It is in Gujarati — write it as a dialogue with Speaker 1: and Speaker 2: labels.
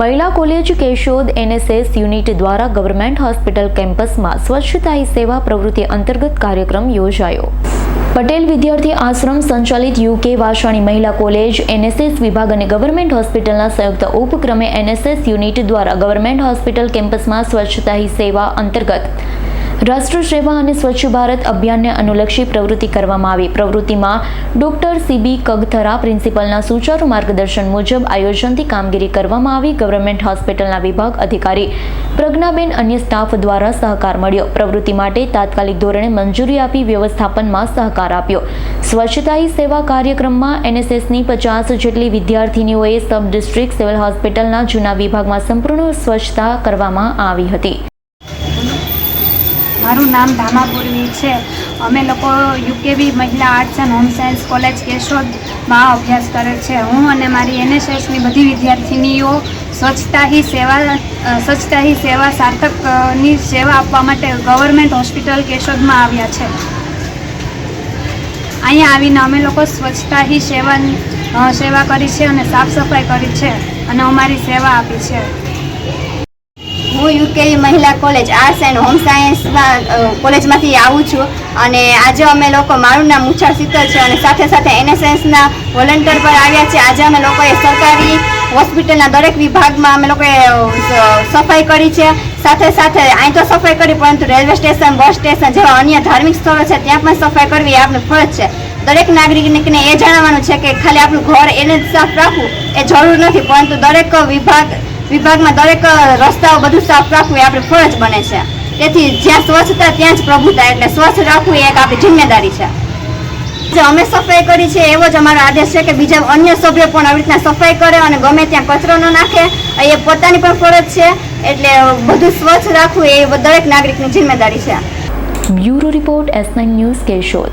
Speaker 1: મહિલા કોલેજ કેશોદ એનએસએસ યુનિટ દ્વારા ગવર્મેન્ટ હોસ્પિટલ કેમ્પસમાં સ્વચ્છતા સેવા પ્રવૃત્તિ અંતર્ગત કાર્યક્રમ યોજાયો. પટેલ વિદ્યાર્થી આશ્રમ સંચાલિત યુકે વાસણી મહિલા કોલેજ, એનએસએસ વિભાગ અને ગવર્મેન્ટ હોસ્પિટલના સંયુક્ત ઉપક્રમે એનએસએસ યુનિટ દ્વારા ગવર્મેન્ટ હોસ્પિટલ કેમ્પસમાં સ્વચ્છતા સેવા અંતર્ગત રાષ્ટ્ર સેવા અને સ્વચ્છ ભારત અભિયાનને અનુલક્ષી પ્રવૃત્તિ કરવામાં આવી. પ્રવૃત્તિમાં ડોક્ટર સીબી કગથરા પ્રિન્સિપલના સુચારુ માર્ગદર્શન મુજબ આયોજનથી કામગીરી કરવામાં આવી. ગવર્મેન્ટ હોસ્પિટલના વિભાગ અધિકારી પ્રજ્ઞાબેન અન્ય સ્ટાફ દ્વારા સહકાર મળ્યો. પ્રવૃત્તિ માટે તાત્કાલિક ધોરણે મંજૂરી આપી વ્યવસ્થાપનમાં સહકાર આપ્યો. સ્વચ્છતા સેવા કાર્યક્રમમાં એનએસએસની પચાસ જેટલી વિદ્યાર્થીનીઓએ સબ ડિસ્ટ્રિક્ટ સિવિલ હોસ્પિટલના જૂના વિભાગમાં સંપૂર્ણ સ્વચ્છતા કરવામાં આવી હતી.
Speaker 2: મારું નામ ધામાપુરવી છે. અમે લોકો યુકેવી મહિલા arts and home science college કેશોદમાં અભ્યાસ કરે છે. હું અને મારી એનએસએસની બધી વિદ્યાર્થીનીઓ સ્વચ્છતા હી સેવા સ્વચ્છતાહી સેવા, સાર્થકની સેવા આપવા માટે ગવર્મેન્ટ હોસ્પિટલ કેશોદમાં આવ્યા છે. અહીંયા આવીને અમે લોકો સ્વચ્છતા હી સેવા સેવા કરી છે અને સાફ સફાઈ કરી છે અને અમારી સેવા આપી છે.
Speaker 3: હું યુકેવી મહિલા કોલેજ આર્ટ્સ એન્ડ હોમ સાયન્સમાં કોલેજમાંથી આવું છું અને આજે અમે લોકો મારું નામ મુછાળ શીતલ છે અને સાથે સાથે એનએસએસના વોલન્ટિયર પર આવ્યા છે. આજે અમે લોકોએ સરકારી હોસ્પિટલના દરેક વિભાગમાં અમે લોકોએ સફાઈ કરી છે. સાથે સાથે અહીં તો સફાઈ કરી, પરંતુ રેલવે સ્ટેશન, બસ સ્ટેશન જેવા અન્ય ધાર્મિક સ્થળો છે, ત્યાં પણ સફાઈ કરવી એ આપણી ફરજ છે. દરેક નાગરિકને એ જાણવાનું છે કે ખાલી આપણું ઘર એને જ સાફ રાખવું એ જરૂર નથી, પરંતુ દરેક વિભાગ વિભાગમાં દરેક રસ્તાઓ બધું સાફ રાખવું એ આપણી ફરજ બને છે. તેથી જ્યાં સ્વચ્છતા, ત્યાં જ પ્રભુતા. એટલે સ્વચ્છ રાખવું એ એક આપણી જિમ્મેદારી છે. જે અમે સફાઈ કરી છે, એવો જ અમારો આદેશ છે કે બીજા અન્ય સભ્યો પણ આવી રીતના સફાઈ કરે અને ગમે ત્યાં કચરો ન નાખે, એ પોતાની પણ ફરજ છે. એટલે બધું સ્વચ્છ રાખવું એ દરેક નાગરિકની જિમ્મેદારી છે.
Speaker 1: Bureau report S nine news Keshod.